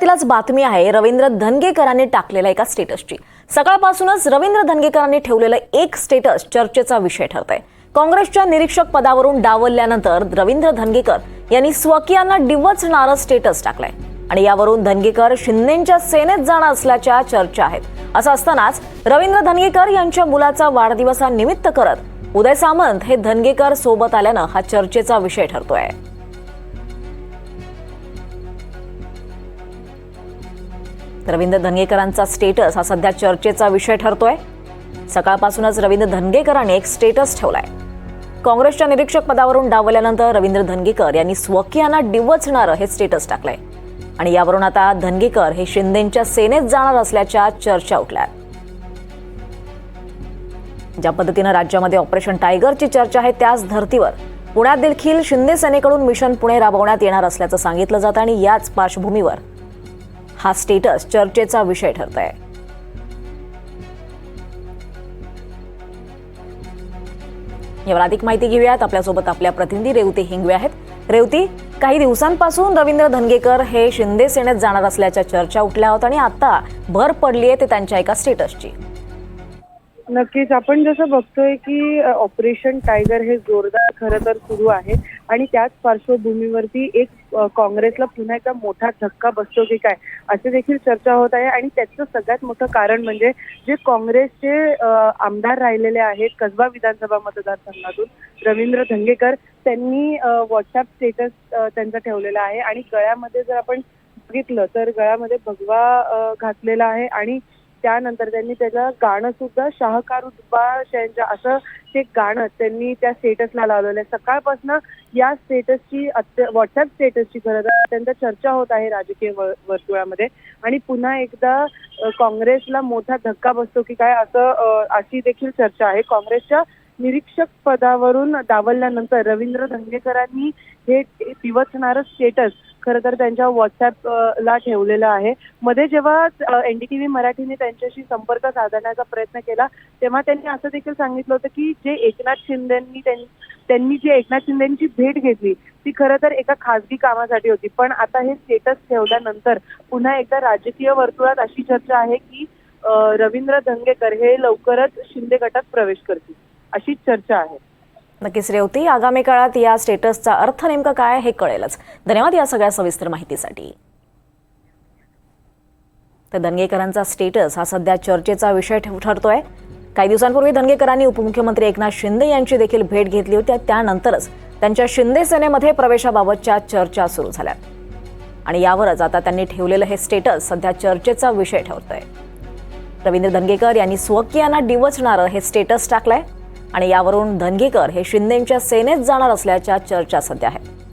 तिलाच बातमी आहे रवींद्र धनगेकरांनी टाकलेल्या एका स्टेटसची. सकाळपासूनच रवींद्र धनगेकरांनी ठेवलेलं एक स्टेटस चर्चेचा विषय ठरत आहे काँग्रेसच्या निरीक्षक पदावरून डावलल्यानंतर रवींद्र धनगेकर यांनी स्वकीयांना डिवचणारं स्टेटस टाकलंय. आणि यावरून धनगेकर शिंदेच्या सेनेत जाणार असल्याच्या चर्चा आहेत. असं असतानाच रवींद्र धनगेकर यांच्या मुलाचा वाढदिवसा निमित्त करत उदय सामंत हे धनगेकर सोबत आल्यानं हा चर्चेचा विषय ठरतोय. रवींद्र धनगेकरांचा स्टेटस हा सध्या चर्चेचा विषय ठरतोय. सकाळपासूनच रवींद्र धनगेकरांनी एक स्टेटस ठेवलाय. काँग्रेसच्या निरीक्षक पदावरून डावल्यानंतर रवींद्र धनगेकर यांनी स्वकीयांना डिवचणारं हे स्टेटस टाकलंय. आणि यावरून आता धनगेकर हे शिंदेच्या सेनेत जाणार असल्याच्या चर्चा उठल्या ज्या पद्धतीनं राज्यामध्ये ऑपरेशन टायगरची चर्चा आहे त्याच धर्तीवर पुण्यात देखील शिंदे सेनेकडून मिशन पुणे राबवण्यात येणार असल्याचं सांगितलं जातं आणि याच पार्श्वभूमीवर हा स्टेटस चर्चेचा विषय ठरत आहे यावर अधिक माहिती घेऊयात. आपल्यासोबत आपल्या प्रतिनिधी रेवती हिंगवे आहेत. रेवती काही दिवसांपासून रवींद्र धनगेकर हे शिंदे सेनेत जाणार असल्याच्या चर्चा उठल्या होत्या आणि आता भर पडली आहे ते त्यांच्या एका स्टेटसची. नक्कीच. आपण जसं बघतोय की ऑपरेशन टायगर हे जोरदार खरं तर सुरू आहे आणि त्याच पार्श्वभूमीवरती एक काँग्रेसला पुन्हा एकदा मोठा धक्का बसतो की काय असे देखील चर्चा होत आहे. आणि त्याचं सगळ्यात मोठं कारण म्हणजे जे काँग्रेसचे आमदार राहिलेले आहेत कसबा विधानसभा मतदारसंघातून रवींद्र धंगेकर त्यांनी व्हॉट्सअप स्टेटस त्यांचा ठेवलेला आहे. आणि गळ्यामध्ये जर आपण बघितलं तर गळ्यामध्ये भगवा घातलेला आहे. आणि त्यानंतर त्यांनी त्याचं गाणं सुद्धा शाहकारुद्बा शहनच्या असं ते गाणं त्यांनी त्या स्टेटसला लावलेलं आहे. सकाळपासून या स्टेटसची व्हॉट्सअप स्टेटसची खरं तर अत्यंत चर्चा होत आहे राजकीय वर्तुळामध्ये. आणि पुन्हा एकदा काँग्रेसला मोठा धक्का बसतो की काय असं अशी देखील चर्चा आहे. काँग्रेसच्या निरीक्षक पदावरून डावलल्यानंतर रवींद्र धंगेकरांनी हे दिवसणारं स्टेटस खरं तर त्यांच्या व्हॉट्सअप ला ठेवलेलं आहे. मध्ये जेव्हा एनडीटीव्ही मराठीने त्यांच्याशी संपर्क साधण्याचा प्रयत्न केला तेव्हा त्यांनी असं देखील सांगितलं होतं की जे एकनाथ शिंदेंनी त्यांनी जी एकनाथ शिंदेची भेट घेतली ती खरं तर एका खासगी कामासाठी होती. पण आता हे स्टेटस ठेवल्यानंतर पुन्हा एकदा राजकीय वर्तुळात अशी चर्चा आहे की रवींद्र धंगेकर हे लवकरच शिंदे गटात प्रवेश करतील. अशी चर्चा आहे. नक्कीच रेवती आगामी काळात या स्टेटसचा अर्थ नेमका काय हे कळेलच. धन्यवाद या सगळ्या सविस्तर माहितीसाठी. तर दंगेकरांचा स्टेटस हा सध्या चर्चेचा विषय ठरतोय. काही दिवसांपूर्वी दंगेकरांनी उपमुख्यमंत्री एकनाथ शिंदे यांची देखील भेट घेतली होती. त्यानंतरच त्यांच्या शिंदे सेनेमध्ये प्रवेशाबाबतच्या चर्चा सुरू झाल्या. आणि यावरच आता त्यांनी ठेवलेलं हे स्टेटस सध्या चर्चेचा विषय ठरतोय. रवींद्र दंगेकर यांनी स्वकीयांना डिवचणारं हे स्टेटस टाकलंय. आणि यावरून धनगेकर हे शिंदेंच्या सेनेत जाणार असल्याच्या चर्चा सध्या आहेत